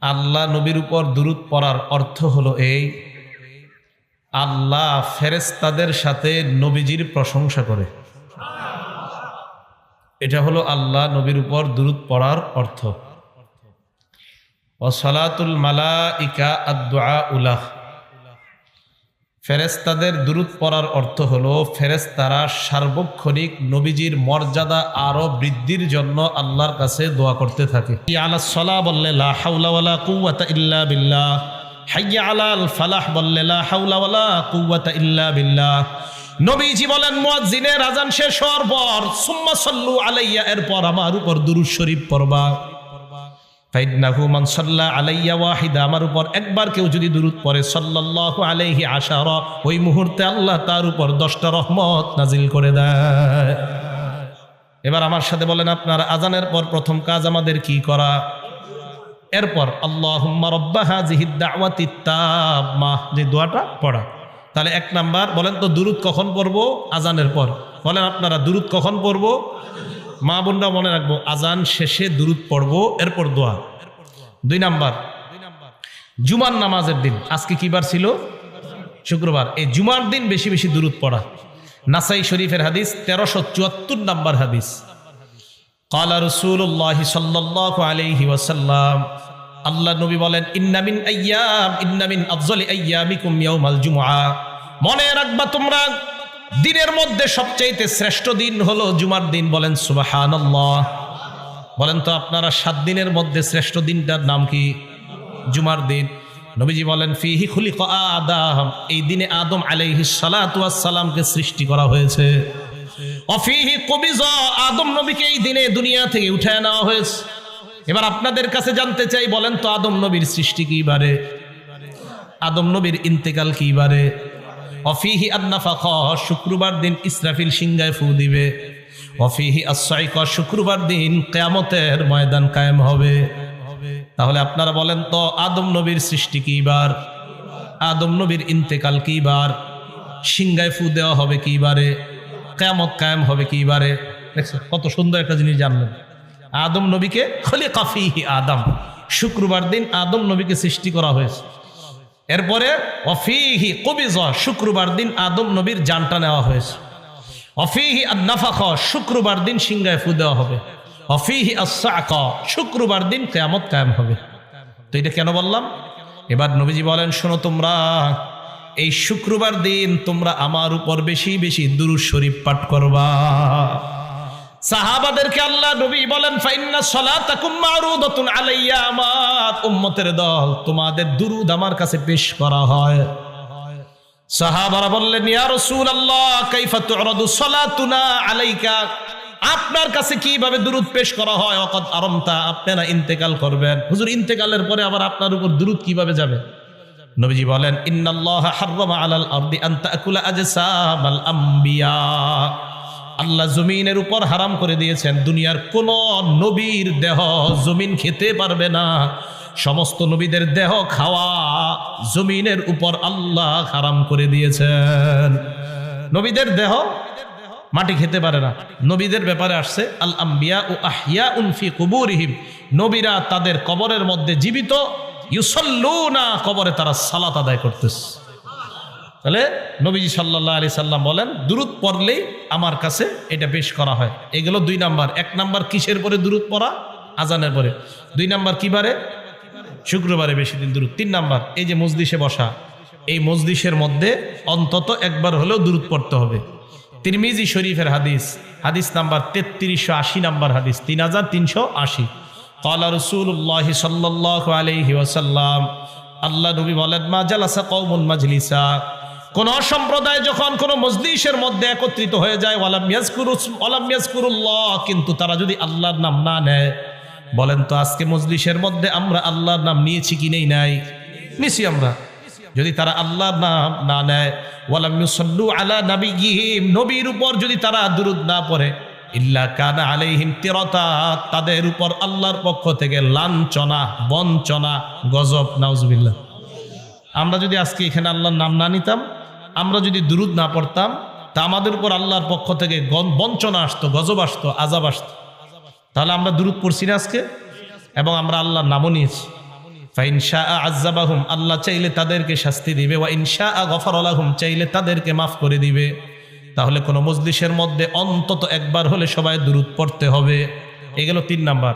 আল্লাহ নবীর উপর দুরুদ পড়ার অর্থ হলো এই, আল্লাহ ফেরেস্তাদের সাথে নবীজির প্রশংসা করে। এটা হলো আল্লাহ নবীর উপর দুরুদ পড়ার অর্থ। ও সলাতুল মালা ইকা আদা উলাহ ফেরেস্তাদের দুরুদ পড়ার অর্থ হলো ফেরেস্তারা সার্বক্ষণিক নবীজির মর্যাদা আরও বৃদ্ধির জন্য আল্লাহর কাছে দোয়া করতে থাকে। আলা সলা বললে, লা হাওলা ওয়ালা ইল্লা বিল্লাহ। হাইয়া আলাল ফালাহ বললে, লা হাওলা ওয়ালা ইল্লা বিল্লাহ। সাল্লু আলাইয়া, এরপর আমার উপর দুরূদ শরীফ পড়বা। ফাইন্নাহু মান সাল্লা আলাইয়া ওয়াহিদা। আমার উপর একবার কেউ যদি দুরুদ পড়ে, সাল্লাল্লাহু আলাইহি আশারা, ওই মুহূর্তে আল্লাহ তার উপর দশটা রহমত নাজিল করে দেয়। এবার আমার সাথে বলেন, আপনার আজানের পর প্রথম কাজ আমাদের কি করা? এরপর, আল্লাহুম্মা রব্বা হাযিহিদ দাওয়াতি তাম্মা, যে দোয়াটা পড়া। তাহলে এক নাম্বার, বলেন তো দুরুদ কখন পড়ব? আজানের পর। বলেন, আপনারা দুরুদ কখন পড়ব? মা বোনরা মনে রাখব, আজান শেষে দূরত পড়ব, এরপর দোয়া। দুই নাম্বার, জুমার নামাজের দিন, আজকে কিবার ছিল? শুক্রবার। এই জুমার দিন বেশি বেশি দূরত পড়া। নাসাই শরীফের হাদিস, তেরোশো চুয়াত্তর নাম্বার হাদিস। কালা রসুল্লাহ সাল্লাহ আলহি ওয়াসাল্লাম, আল্লাহ নবী বলেন ইন্নামিন আয়াম ইন্নামিন আফজল আয়ামিকুম ইয়াউমাল জুমআ। মনে রাখবা তোমরা দিনের মধ্যে সবচাইতে শ্রেষ্ঠ দিন হলো জুমার দিন, বলেন সুবহানাল্লাহ। বলেন তো আপনারা সাত দিনের মধ্যে শ্রেষ্ঠ দিনটার নাম কি? জুমার দিন। নবীজি বলেন, ফিহি খুলি আদম। এই দিনে আদম আলাইহিস সালাতু ওয়াস সালামকে সৃষ্টি করা হয়েছে। অফিহি কবিজ, আদম নবীকে এই দিনে দুনিয়া থেকে উঠায় নেওয়া হয়েছে। এবার আপনাদের কাছে জানতে চাই, বলেন তো আদম নবীর সৃষ্টি কি বারে? আদম নবীর ইন্তেকাল কি বারে? অফিহি আন্নাফাখ, শুক্রবার দিন ইসরাফিল সিংগায় ফু দিবে। অফিহি আসাইক শুক্রবার দিন কেয়ামতের ময়দান কায়েম হবে। তাহলে আপনারা বলেন তো, আদম নবীর সৃষ্টি কি বার? আদম নবীর ইন্তেকাল কি বার? সিংগায় ফু দেওয়া হবে কি বারে? কেয়ামত কায়েম হবে কি বারে? কত সুন্দর একটা জিনিস জানলেন। আদম নবীকে খলি কাফিহি আদম। শুক্রবার দিন আদম নবীকে সৃষ্টি করা হয়েছে। এরপরে, অফিহি কবিজ, শুক্রবার দিন আদম নবীর জানটা নেওয়া হয়েছে। অফিহি নাফাখ শুক্রবার দিন সিংহায় ফু দেওয়া হবে। অফিহি আসাক শুক্রবার দিন কেয়ামত কায়েম হবে। তো এটা কেন বললাম? এবার নবীজি বলেন, শোনো তোমরা, এই শুক্রবার দিন তোমরা আমার উপর বেশি বেশি দুরুদ শরীফ পাঠ করবা। সাহাবাদেরকে আল্লাহ নবী বলেন, ফাইন্না সালাতাকুম মারুদাতুন আলাইয়া আমার উম্মতের দল তোমাদের দুরুদ আমার কাছে পেশ করা হয়। সাহাবারা বললেন, ইয়া রাসূলুল্লাহ, কাইফা তুরাদু সালাতুনা আলাইকা? আপনার কাছে কীভাবে দুরুদ পেশ করা হয়? অকদ আরমতা আপনারা ইন্তেকাল করবেন। হুজুর, ইন্তেকালের পরে আবার আপনার উপর দুরুদ কীভাবে যাবে? নবীজি বলেন, ইন্নাল্লাহ হাররামা আলাল আরদি আন তাকুলা আজসামাল আম্বিয়া। আল্লাহ জমিনের উপর হারাম করে দিয়েছেন। দুনিয়ার কোন নবীর দেহ জমিন খেতে পারবে না। সমস্ত নবীদের দেহ খাওয়া জমিনের উপর আল্লাহ হারাম করে দিয়েছেন। নবীদের দেহ মাটি খেতে পারে না। নবীদের ব্যাপারে আসছে, আল আম্বিয়া ও আহিয়া উনফি কুবুরিহিম। নবীরা তাদের কবরের মধ্যে জীবিত ইউসল্লু না কবরে তারা সালাত আদায় করতেছে। তাহলে নবীজি সাল্লাহ আলি সাল্লাম বলেন দূরত পড়লেই আমার কাছে এটা পেশ করা হয়। এগুলো দুই নাম্বার। এক নাম্বার, কিসের পরে দূরত পড়া? আজানের পরে। দুই নাম্বার, কি বারে? শুক্রবারে বেশি দিন দূরত তিন নাম্বার, এই যে মজলিসে বসা, এই মজলিসের মধ্যে অন্তত একবার হলেও দূরত পড়তে হবে। তিরমিজি শরীফের হাদিস হাদিস নাম্বার তেত্রিশশো আশি নাম্বার হাদিস, তিন হাজার তিনশো আশি। কলা রসুল্লাহ সাল্লাহ আলহি ওসাল্লাম আল্লাহ নবী বলেন, মা জালাসা কৌমুল মাজলিসা। কোন সম্প্রদায় যখন কোন মজলিসের মধ্যে একত্রিত হয়ে যায় ওয়ালামিয়াজকুরুল্লাহ কিন্তু তারা যদি আল্লাহর নাম না নেয়, বলেন তো আজকে মজলিসের মধ্যে আমরা আল্লাহর নাম নিয়েছি কি নেই নাই? নিছি আমরা। যদি তারা আল্লাহর নাম না নেয় আলা নবীহিম নবীর উপর যদি তারা দুরুদ না পড়ে, ইল্লা কানা আলাইহিম তিরতা, তাদের উপর আল্লাহর পক্ষ থেকে লাঞ্ছনা, বঞ্চনা, গজব, নাউজুবিল্লাহ। আমরা যদি আজকে এখানে আল্লাহর নাম না নিতাম আমরা যদি দুরুদ না পড়তাম, তা আমাদের উপর আল্লাহর পক্ষ থেকে বঞ্চনা আসতো, গজব আসতো আজাব আসতো। তাহলে আমরা দুরুদ পড়ছি না আজকে? এবং আমরা আল্লাহর নামও নিয়েছি। ফাইনশা আজাবাহুম আল্লাহ চাইলে তাদেরকে শাস্তি দিবে। ওয়া ইনশা গফর আলাহুম চাইলে তাদেরকে মাফ করে দিবে। তাহলে কোনো মজলিসের মধ্যে অন্তত একবার হলে সবাই দূরত পড়তে হবে। এগুলো তিন নাম্বার।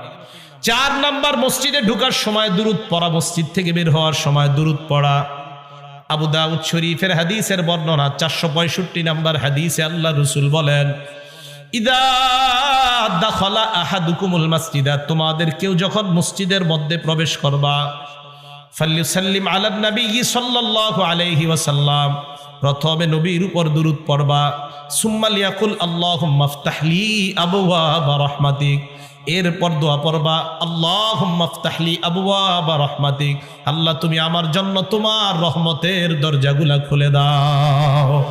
চার নাম্বার মসজিদে ঢুকার সময় দূরত পড়া, মসজিদ থেকে বের হওয়ার সময় দূরত পড়া। আবু দাউদ শরীফের হাদিসের বর্ণনা চারশো পঁয়ষট্টি নাম্বার হাদিসে আল্লাহ রসুল বলেন, ইদা দাখলা মাসজিদা, তোমাদের কেউ যখন মসজিদের মধ্যে প্রবেশ করবা ফাল্লিসাল্লিম আলাদ নবী সাল্লাল্লাহু আলাইহি প্রথমে নবীর উপর দুরুদ পড়বা, সুম্মাল ইয়াকুল আল্লাহুম্মা ফতাহলি আবওয়াব রাহমাতিক। এরপর দোয়া পড়বা, আল্লাহুম্মা ফতাহলি আবওয়াব রাহমাতিক। আল্লাহ, তুমি আমার জন্য তোমার রহমতের দরজাগুলা খুলে দাও।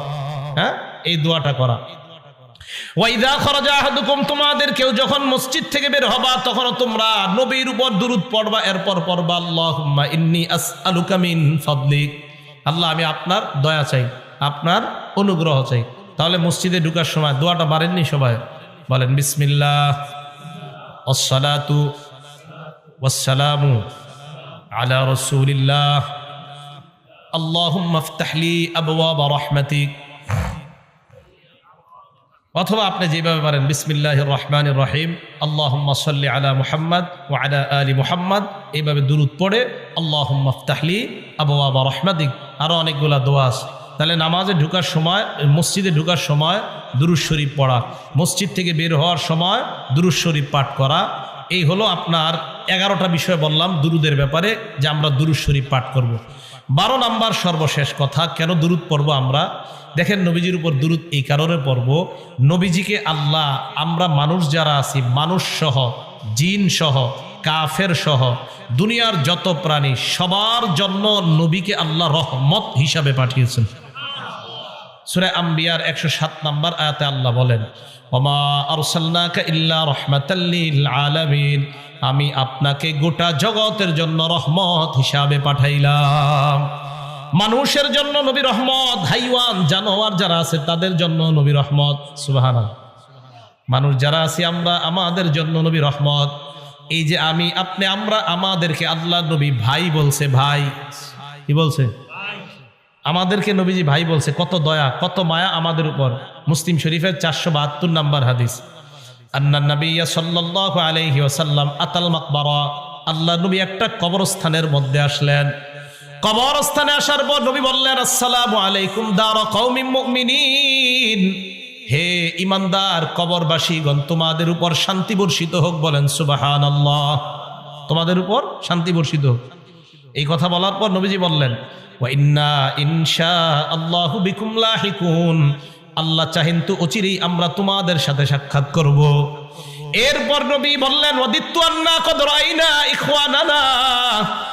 হ্যাঁ? এই দোয়াটা করা। ওয়াইদা তোমাদের কেউ যখন মসজিদ থেকে বের হবা তখন তোমরা নবীর উপর দুরুদ পড়বা, এরপর পড়বা, আল্লাহুম্মা ইন্নী আসআলুকা মিন আল্লাহ, আমি আপনার দয়া চাই, আপনার অনুগ্রহ চাই। তাহলে মসজিদে ঢুকার সময় দোয়াটা বাড়েননি সবাই? বলেন, বিসমিল্লাহ। আসসালাতু ওয়াসসালামু আলা রাসূলিল্লাহ আল্লাহুম্মা ইফতাহলি আবওয়াব রাহমাতিক অথবা আপনি যেভাবে পারেন বিসমিল্লাহ রহমান রহিম আল্লাহ সাল্লি আলা মুহাম্মদ ও আলা আলী মুহাম্মদ এইভাবে দুরুদ পড়ে আল্লাহ মফতাহলি আবু আবা রহমাদিক আরও অনেকগুলা দোয়া আছে। তাহলে নামাজে ঢুকার সময়, মসজিদে ঢুকার সময় দুরুদ শরীফ পড়া। মসজিদ থেকে বের হওয়ার সময় দুরুদ শরীফ পাঠ করা। এই হলো আপনার এগারোটা বিষয় বললাম দুরুদের ব্যাপারে যে আমরা দুরুদ শরীফ পাঠ করব। বারো নাম্বার সর্বশেষ কথা, কেন দুরুদ পড়ব আমরা? দেখেন নবীজির উপর দুরুদ এই কারণে পড়ব। নবীজিকে আল্লাহ, আমরা মানুষ যারা আছি, মানুষ সহ, জিন সহ, কাফের সহ, দুনিয়ার যত প্রাণী, সবার জন্য নবীকে আল্লাহ রহমত হিসাবে পাঠিয়েছেন। সুরে আম্বিয়ার একশো সাত নম্বর আয়াতে আল্লাহ বলেন, ওমা আরসাল্লাকা ইল্লা রহমাতাল্লিল আলামিন। আমি আপনাকে গোটা জগতের জন্য রহমত হিসাবে পাঠাইলাম। মানুষের জন্য নবী রহমত, হাইওয়ান, জানোয়ার যারা আছে তাদের জন্য নবী রহমত সুবাহানা মানুষ যারা আছি আমরা, আমাদের জন্য নবী রহমত। এই যে আমি, আপনি, আমরা, আমাদেরকে আল্লাহ নবী ভাই বলছে, ভাই। কি বলছে? আমাদেরকে নবীজি ভাই বলছে, কত দয়া, কত মায়া আমাদের উপর। মুসলিম শরীফের চারশো বাহাত্তর নাম্বার হাদিস। আন্না নবিয়া সাল্লাহ আলহি ওসাল্লাম আতাল মাকবারা। আল্লাহ নবী একটা কবরস্থানের মধ্যে আসলেন। কবরস্থানে আসার পর নবী বললেন, আসসালামু আলাইকুম দার কৌমি হে ইমানদার কবরবাসীগণ, তোমাদের উপর শান্তি বর্ষিত হোক বলেন সুবাহান তোমাদের উপর শান্তি বর্ষিত হোক। এই কথা বলার পর নবীজি বললেন আল্লাহু আল্লাহ চাহেন তো অচিরেই আমরা তোমাদের সাথে সাক্ষাৎ করব। এরপর নবী বললেন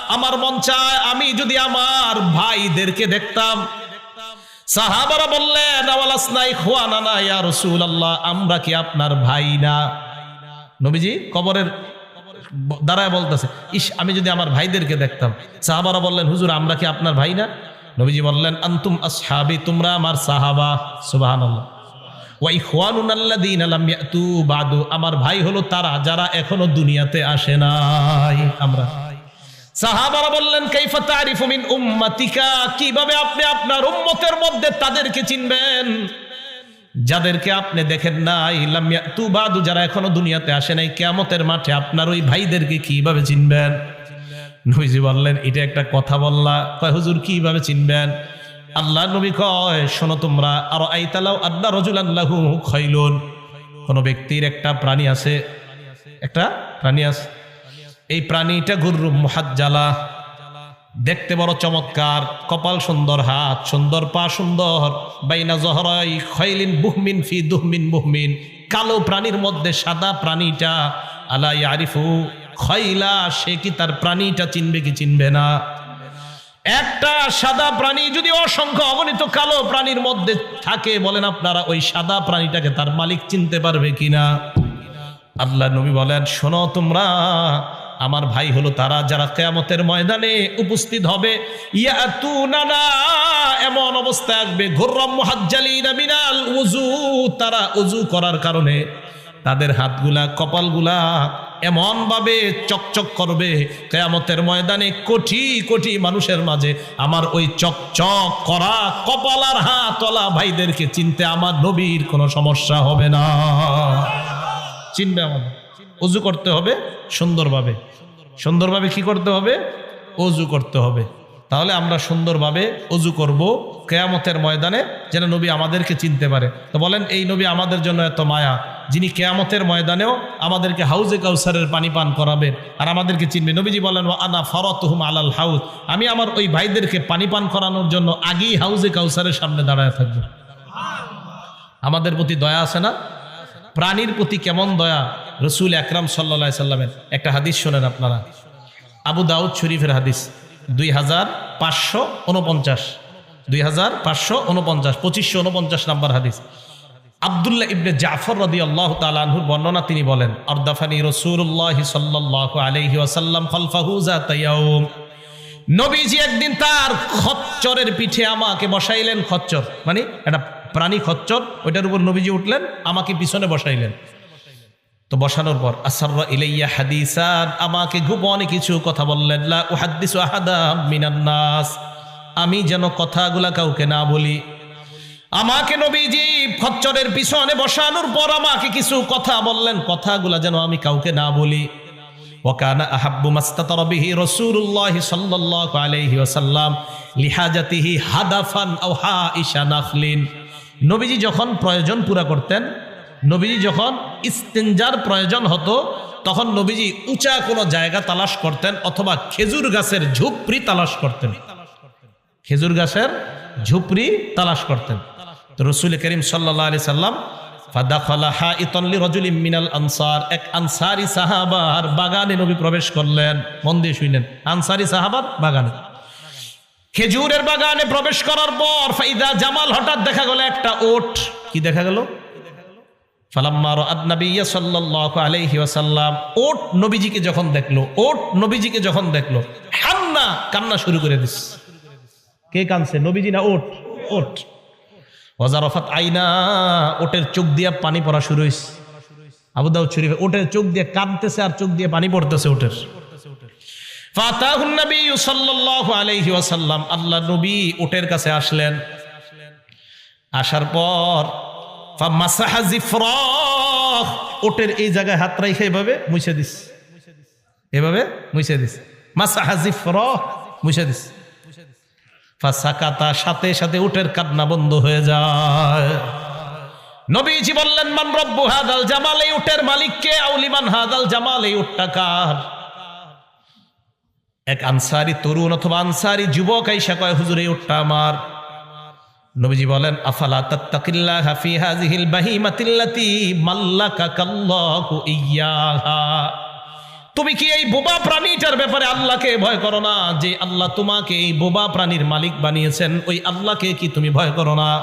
আমার মন চায় আমি যদি আমার ভাইদেরকে দেখতাম। সাহাবারা বললেন আমরা কি আপনার ভাই না? নবীজি কবরের দাঁড়ায় বলতেছে, ইস, আমি যদি আমার ভাইদেরকে দেখতাম। সাহাবারা বললেন, হুজুর, আমরা কি আপনার ভাই না? নবীজি বললেন, আন্তুম আসহাবি, তোমরা আমার সাহাবা। বাদু। আমার ভাই হলো তারা, যারা এখনও দুনিয়াতে আসে নাই। আমরা সাহাবারা বললেন, কাইফা তারিফু মিন উম্মাতিকা? কীভাবে আপনি আপনার উম্মতের মধ্যে তাদেরকে চিনবেন? যাদেরকে আপনি দেখেন নাই তু বাদু, যারা এখনও দুনিয়াতে আসে নাই, কেয়ামতের মাঠে আপনার ওই ভাইদেরকে কীভাবে চিনবেন? নবীজি বললেন, এটা একটা কথা বললা। কয়, হুজুর, কীভাবে চিনবেন? আল্লাহ নবী কয়, শোনো তোমরা আর আইতালাও আল্লাহ রজুল আল্লাহু খৈলুন কোনো ব্যক্তির একটা প্রাণী আছে? একটা প্রাণী আছে? এই প্রাণীটা গুরু মহাজ্জালা। দেখতে বড় চমৎকার, কপাল সুন্দর, হাত সুন্দর, পা সুন্দর। বাইনা জহরাই খৈলিন বুহমিন ফি দুহমিন বুহমিন কালো প্রাণীর মধ্যে সাদা প্রাণীটা আলাই আরিফু খৈলা, সে কি তার প্রাণীটা চিনবে কি চিনবে না? একটা সাদা প্রাণী যদি অসংখ্য অগণিত কালো প্রাণীর মধ্যে থাকে, বলেন আপনারা, ওই সাদা প্রাণীটাকে তার মালিক চিনতে পারবে কিনা? আল্লাহ নবী বলেন, শোনো তোমরা আমার ভাই হলো তারা যারা কেয়ামতের ময়দানে উপস্থিত হবে। এমন অবস্থা আসবে। ঘোরম মহাজ্জালিনা মিনাল উজু তারা উজু করার কারণে তাদের হাতগুলা, কপালগুলা এমনভাবে চকচক করবে, কেয়ামতের ময়দানে কোটি কোটি মানুষের মাঝে আমার ওই চকচক করা কপাল কপালার হাতলা ভাইদেরকে চিনতে আমার নবীর কোনো সমস্যা হবে না। চিনবে আমাদের? অজু করতে হবে সুন্দরভাবে। সুন্দরভাবে কি করতে হবে? অজু করতে হবে। তাহলে আমরা সুন্দরভাবে অজু করব কেয়ামতের ময়দানে, যেন নবী আমাদেরকে চিনতে পারে। তো বলেন, এই নবী আমাদের জন্য এত মায়া, যিনি কেয়ামতের ময়দানেও আমাদেরকে হাউজে কাউসারের পানি পান করাবেন, আর আমাদেরকে চিনবে। নবীজি বলেন, "ওয়া আনা ফরতহুম আলাল হাউজ। আমি আমার ওই ভাইদেরকে পানি পান করানোর জন্য আগেই হাউজে কাউসারের সামনে দাঁড়ায় থাকব। আমাদের প্রতি দয়া আছে না? প্রাণীর প্রতি কেমন দয়া? রসুল আকরাম সাল্লা সাল্লামের একটা হাদিস শোনেন আপনারা। আবু দাউদ শরীফের হাদিস, দুই হাজার পাঁচশো উনপঞ্চাশ, দুই হাজার পাঁচশো উনপঞ্চাশ, পঁচিশশো উনপঞ্চাশ নাম্বার হাদিস। আবদুল্লাহ ইবনে জাফর রদি আল্লাহ তালাহুর বর্ণনা তিনি বলেন অর্দাফানি রসুল্লাহ সাল্লাহ আলহি ওয়াসাল্লাম খলফাহু জাতায়াউম নবীজি একদিন তার খচ্চরের পিঠে আমাকে বসাইলেন খচ্চর। মানে একটা প্রাণী খচ্চর, ওইটার উপর নবীজি উঠলেন, আমাকে পিছনে বসাইলেন। তো বসানোর পর আসার ইলাইয়া হাদিসান আমাকে গোপনে কিছু কথা বললেন, লা উহাদ্দিস মিনান্নাস আমি যেন কথাগুলা কাউকে না বলি। আমাকে নবীজি ফচ্চরের পিছনে বসানোর পর আমাকে কিছু কথা বললেন, কথাগুলা যেন আমি কাউকে না বলি। ওকানা আহাব্বু মাস্তাতর বিহি রসুল্লাহ সাল্লাহ আলহি ওসাল্লাম লিহাজাতিহি হাদাফান ও হা নাফলিন নবীজি যখন প্রয়োজন পুরা করতেন নবীজি যখন ইস্তেঞ্জার প্রয়োজন হতো, তখন নবীজি উঁচা কোনো জায়গা তালাশ করতেন অথবা খেজুর গাছের ঝুপড়ি তালাশ করতেন। খেজুর গাছের ঝুপড়ি তালাশ করতেন। তো রসুল করিম সাল্লাহ আলি সাল্লাম মিনাল আনসার এক আনসারি সাহাবার বাগানে নবী প্রবেশ করলেন। সাহাবার বাগানে। খেজুরের বাগানে প্রবেশ করার পর, ফাইদা জামাল হঠাৎ দেখা গেল একটা ওট। কি দেখা গেল? ফালাম্মার আদনাবিয়া সাল্লাল্লাহু আলাইহি ওয়াসাল্লাম, ওট নবীজিকে যখন দেখল, ওট নবীজিকে যখন দেখল, হান্না, কান্না শুরু করে দিস কে কানছে নবীজি না ওট? ওট। ওজারফাত আইনা, ওটের চোখ দিয়ে পানি পড়া শুরু হয়েছে আবু দাউদ শরীফ ওটের চোখ দিয়ে কাঁদতেছে আর চোখ দিয়ে পানি পড়তেছে ওটের। আল্লাহ নবী ওটের কাছে আসলেন। আসার পর ওটের এই জায়গায় হাত রাইখে এভাবে মুছে দিস। এভাবে মুছে দিস। মাসাহা জিফরাহ মুছে দিস। ফাসাকাতা সাথে সাথে উটের কান্না বন্ধ হয়ে যায়। নবীজি বললেন, মান রব্বু হাদাল জামাল, এই উটের মালিক কে আউলিমান হাদাল জামাল, এই উটটা কার? এক আনসারি তরুণ অথবা আনসারি যুবক আইসা কয়, হুজুর, এই উটটা আমার। নবীজি বলেন, আফালা তাত্তাকিল্লা হাফি হাজিহিল বাহিমাতিল্লাতি মাল্লাকাকাল্লাহু ইয়াহা? তুমি কি এই বোবা প্রাণীটার ব্যাপারে আল্লাহকে ভয় করো না? যে আল্লাহ তোমাকে এই বোবা প্রাণীর মালিক বানিয়েছেন, ওই আল্লাহকে কি তুমি ভয় করো না?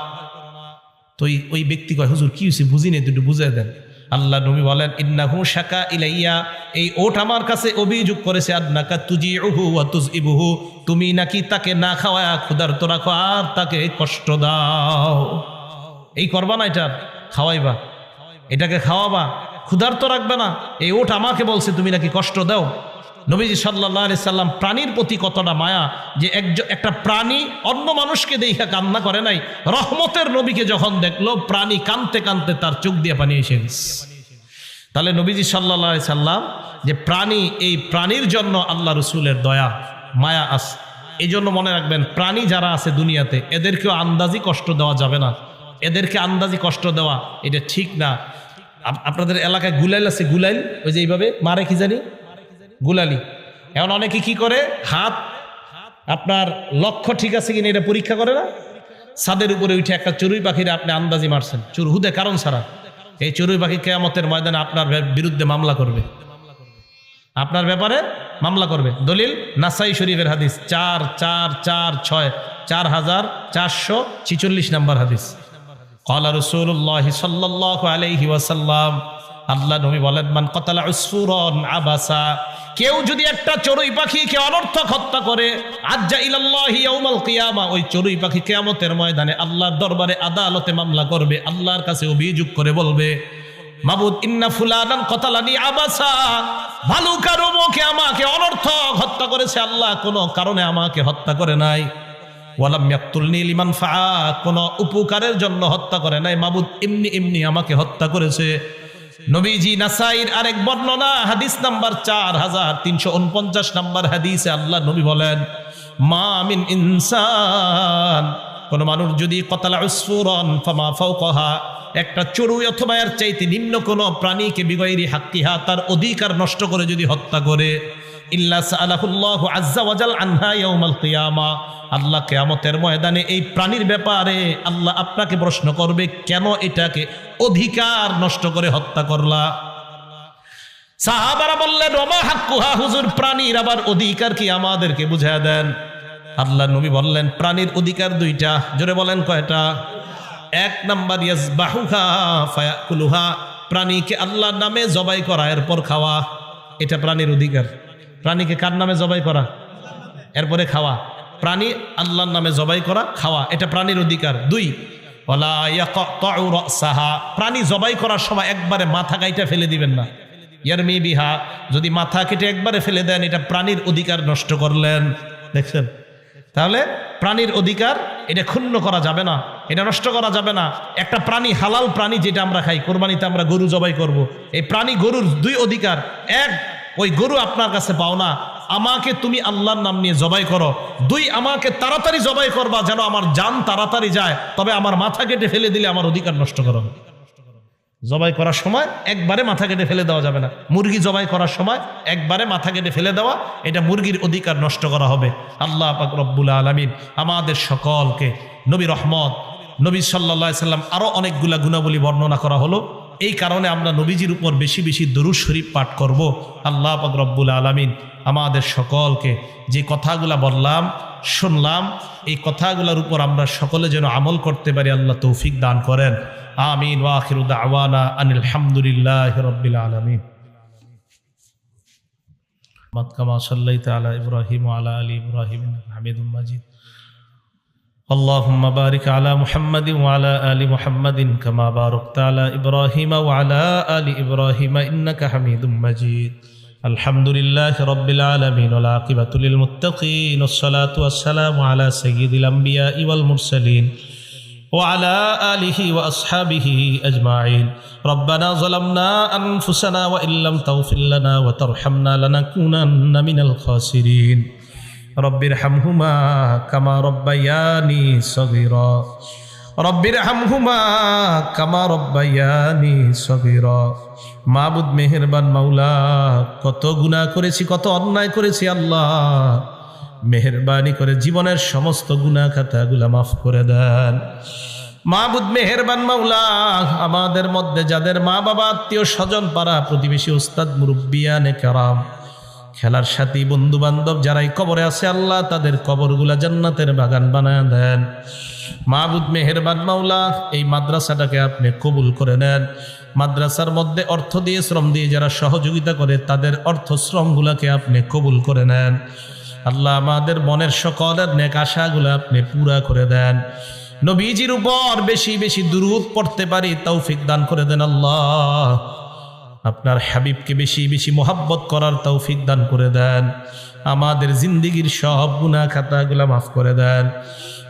তুই ওই- ওই ব্যক্তি কয়, হুজুর, কি হয়েছে বুঝিনি দুটো বুঝে দেন। আল্লাহ নবী বলেন, ইন্নাহু শাকা ইলাইয়া এই ওট আমার কাছে অভিযোগ করেছে আদনাকা তুজি উহু তুজ ইবুহু তুমি নাকি তাকে না খাওয়া ক্ষুধার্ত রাখো আর তাকে কষ্ট দাও। এই করবা না এটা? খাওয়াইবা। এটাকে খাওয়াবা। ক্ষুধার্ত রাখবে না। এই ওট আমাকে বলছে, তুমি নাকি কষ্ট দাও নবীজি সাল্লাহ সাল্লাম প্রাণীর প্রতি কতটা মায়া যে একজন একটা প্রাণী অন্য মানুষকে দেখা কান্না করে নাই, রহমতের নবীকে যখন দেখল, প্রাণী কানতে কানতে তার চোখ দিয়ে পানি এসে তাহলে নবীজি সাল্লাহ সাল্লাম যে প্রাণী, এই প্রাণীর জন্য আল্লাহ রসুলের দয়া, মায়া আস এই জন্য মনে রাখবেন প্রাণী যারা আছে দুনিয়াতে, এদেরকেও আন্দাজি কষ্ট দেওয়া যাবে না। এদেরকে আন্দাজি কষ্ট দেওয়া, এটা ঠিক না। আপনাদের এলাকায় গুলাইল আছে, গুলাইল? ওই যে এইভাবে, মারে কি জানি? গুলালি। এমন অনেকে কি করে? হাত, আপনার লক্ষ্য ঠিক আছে কিনা এটা পরীক্ষা করে না? ছাদের উপরে উঠে একটা চড়ুই পাখিরে আপনি আন্দাজি মারছেন। চুর হুদে কারণ ছাড়া। এই চড়ুই পাখি কেয়ামতের ময়দানে আপনার বিরুদ্ধে মামলা করবে। আপনার ব্যাপারে মামলা করবে। দলিল, নাসাই শরীফের হাদিস, চার চার চার, ছয়, চার হাজার চারশো ছিচল্লিশ নম্বর হাদিস। কলা রসুল্লাহ সাল্লাহ আলহি ওয়াসাল্লাম আল্লাহ নবী বলেন, মান কতালা উসফুরন আবাসা। কেউ যদি একটা চড়ুই পাখিকে অনর্থক হত্যা করে, আজ্জা ইলাল্লাহি ইয়াউমাল কিয়ামা। ওই চড়ুই পাখি কিয়ামতের ময়দানে আল্লাহর দরবারে আদালতে মামলা করবে, আল্লাহর কাছে অভিযোগ করে বলবে, মাবুদ, ইন্না ফুলানান কতালানি আবাসা। ভালুকার মুখে আমাকে অনর্থক হত্যা করেছে, আল্লাহ কোনো কারণে আমাকে হত্যা করে নাই। ফাআ কোন উপকারের জন্য হত্যা করে নাই। মাবুদ এমনি এমনি আমাকে হত্যা করেছে। নবীজি নাসাইর আরেক বর্ণনা, হাদিস নাম্বার চার হাজার তিনশো উনপঞ্চাশ নাম্বার হাদিসে আল্লাহ নবী বলেন, মা মিন ইনসান। কোন মানুষ যদি কতালা উসফুরন, ফামা ফাওকাহা, একটা চড়ুই অথবা এর চাইতে নিম্ন কোন প্রাণীকে বিগৈরি হাক্কিহা, তার অধিকার নষ্ট করে যদি হত্যা করে আল্লাহ কেয়ামতের ময়দানে এই প্রাণীর ব্যাপারে আল্লাহ আপনাকে প্রশ্ন করবে, কেন এটাকে অধিকার নষ্ট করে হত্যা করলা? সাহাবারা বললেন হাক্কুহা হুজুর, প্রাণীর আবার অধিকার কি আমাদেরকে বুঝায় দেন? আল্লাহ নবী বললেন, প্রাণীর অধিকার দুইটা, জোরে বলেন কয়টা? এক নাম্বার ইয়াসবাহুহা ফায়াকুলুহা, প্রাণীকে আল্লাহর নামে জবাই করা, এরপর খাওয়া, এটা প্রাণীর অধিকার। প্রাণীকে কার নামে জবাই করা? এরপরে খাওয়া। প্রাণী আল্লাহর নামে জবাই করা, খাওয়া। এটা প্রাণীর অধিকার। দুই রাসাহা। প্রাণী জবাই করার সময় একবারে মাথা গাইটা ফেলে দিবেন না। ইয়ারমি বিহা। যদি মাথা কেটে একবারে ফেলে দেন, এটা প্রাণীর অধিকার নষ্ট করলেন। দেখছেন? তাহলে প্রাণীর অধিকার, এটা ক্ষুণ্ণ করা যাবে না। এটা নষ্ট করা যাবে না। একটা প্রাণী হালাল প্রাণী যেটা আমরা খাই, কোরবানিতে আমরা গরু জবাই করব। এই প্রাণী গরুর দুই অধিকার। এক ওই গরু আপনার কাছে পাও না। আমাকে তুমি আল্লাহর নাম নিয়ে জবাই করো। দুই, আমাকে তাড়াতাড়ি জবাই করবা যেন আমার জান তাড়াতাড়ি যায়। তবে আমার মাথা কেটে ফেলে দিলে আমার অধিকার নষ্ট করা জবাই করার সময় একবারে মাথা কেটে ফেলে দেওয়া যাবে না। মুরগি জবাই করার সময় একবারে মাথা কেটে ফেলে দেওয়া, এটা মুরগির অধিকার নষ্ট করা হবে। আল্লাহ পাক রব্বুল আলমিন আমাদের সকলকে নবী রহমত, নবী সাল্লা সাল্লাম আরও অনেকগুলা গুণাবলী বর্ণনা করা হলো। এই কারণে আমরা নবীজির উপর বেশি বেশি দরুদ শরীফ পাঠ করব। আল্লাহ রব্বুল আলমিন আমাদের সকলকে যে কথাগুলা বললাম, শুনলাম, এই কথাগুলোর উপর আমরা সকলে যেন আমল করতে পারি, আল্লাহ তৌফিক দান করেন। আমিন ওয়াখিরুদ্দা আওয়ানা আনিল হামদুলিল্লাহ রব্বিল আলমিন। মাতকামা সাল্লাই তালা ইব্রাহিম আলা আলী ইব্রাহিম হামিদুল মাজিদ। اللهم بارك على محمد وعلى آل محمد كما باركت على إبراهيم وعلى آل إبراهيم إنك حميد مجيد الحمد لله رب العالمين والعاقبة للمتقين والصلاة والسلام على سيد الأنبياء والمرسلين وعلى آله وأصحابه أجمعين ربنا ظلمنا أنفسنا وإن لم تغفر لنا وترحمنا لنكونن من الخاسرين রব্বির হামহুমা কামা রব্বাইয়ানি সগির। রব্বির হামহুমা কামা রব্বাইয়ানি সগির। মাহবুদ মেহেরবান মাওলা, কত গুণা করেছি, কত অন্যায় করেছি আল্লাহ। মেহরবানি করে জীবনের সমস্ত গুণা খাতাগুলা মাফ করে দেন। মাহবুদ মেহেরবান মাওলা, আমাদের মধ্যে যাদের মা বাবা আত্মীয় স্বজন পাড়া প্রতিবেশী ওস্তাদ মুরব্বিয়ানে কারাম খেলার সাথী বন্ধু বান্ধব যারাই কবরে আছে, আল্লাহ তাদের কবরগুলা জান্নাতের বাগান বানায় দেন। মাহবুদ মেহেরবান মাওলা, এই মাদ্রাসাটাকে আপনি কবুল করে নেন। মাদ্রাসার মধ্যে অর্থ দিয়ে, শ্রম দিয়ে যারা সহযোগিতা করে, তাদের অর্থ শ্রমগুলাকে আপনি কবুল করে নেন। আল্লাহ আমাদের মনের সকলের নেক আশাগুলো আপনি পুরা করে দেন। নবীজির উপর বেশি বেশি দুরুদ পড়তে পারি, তৌফিক দান করে দেন আল্লাহ। আপনার হাবিবকে বেশি বেশি মোহাব্বত করার তৌফিক দান করে দেন। আমাদের জিন্দিগির সব গুণা খাতাগুলা মাফ করে দেন।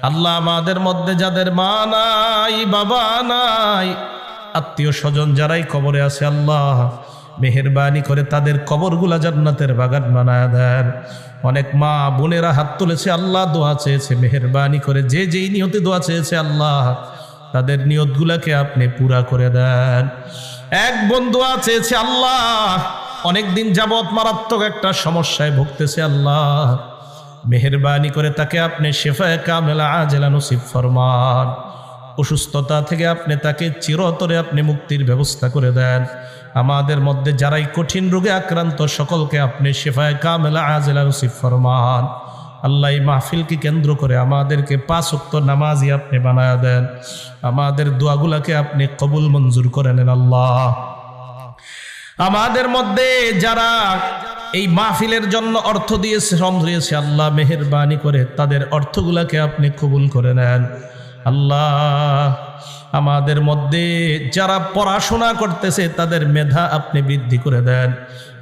আল্লাহ আমাদের মধ্যে যাদের মা নাই, বাবা নাই, আত্মীয় স্বজন যারাই কবরে আছে, আল্লাহ মেহরবানি করে তাদের কবরগুলা জান্নাতের বাগান বানায় দেন। অনেক মা বোনেরা হাত তুলেছে, আল্লাহ দোয়া চেয়েছে, মেহরবানি করে যে যেই নিয়তে দোয়া চেয়েছে, আল্লাহ তাদের নিয়তগুলাকে আপনি পুরা করে দেন। এক বন্ধু চেয়েছে আল্লাহ। অনেক দিন যাবৎ মারাত্মক একটা সমস্যায় ভুগতেছে আল্লাহ। মেহরবানি করে তাকে আপনি শেফায় কামেলা আজেলা নসিব ফরমান। অসুস্থতা থেকে আপনি তাকে চিরতরে আপনি মুক্তির ব্যবস্থা করে দেন। আমাদের মধ্যে যারাই কঠিন রোগে আক্রান্ত, সকলকে আপনি শেফায় কামেলা আজেলা নসিব ফরমান। আল্লাহ এই মাহফিলকে কেন্দ্র করে আমাদেরকে পাঁচ উক্ত নামাজি আপনি বানায় দেন। আমাদের দোয়াগুলাকে আপনি কবুল মঞ্জুর করে নেন আল্লাহ। আমাদের মধ্যে যারা এই মাহফিলের জন্য অর্থ দিয়েছে শ্রম দিয়েছে, আল্লাহ মেহরবানি করে তাদের অর্থগুলাকে আপনি কবুল করে নেন। আল্লাহ, আমাদের মধ্যে যারা পড়াশোনা করতেছে, তাদের মেধা আপনি বৃদ্ধি করে দেন।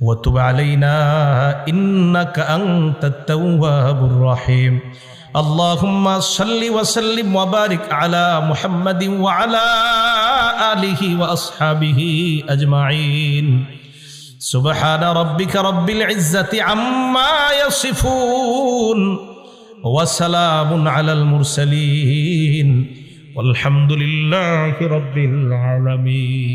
وتب علينا إنك أنت التواب الرحيم اللهم صل وسلم وبارك على محمد وعلى آله وأصحابه أجمعين سبحان ربك رب العزة عما يصفون وسلام على المرسلين والحمد لله رب العالمين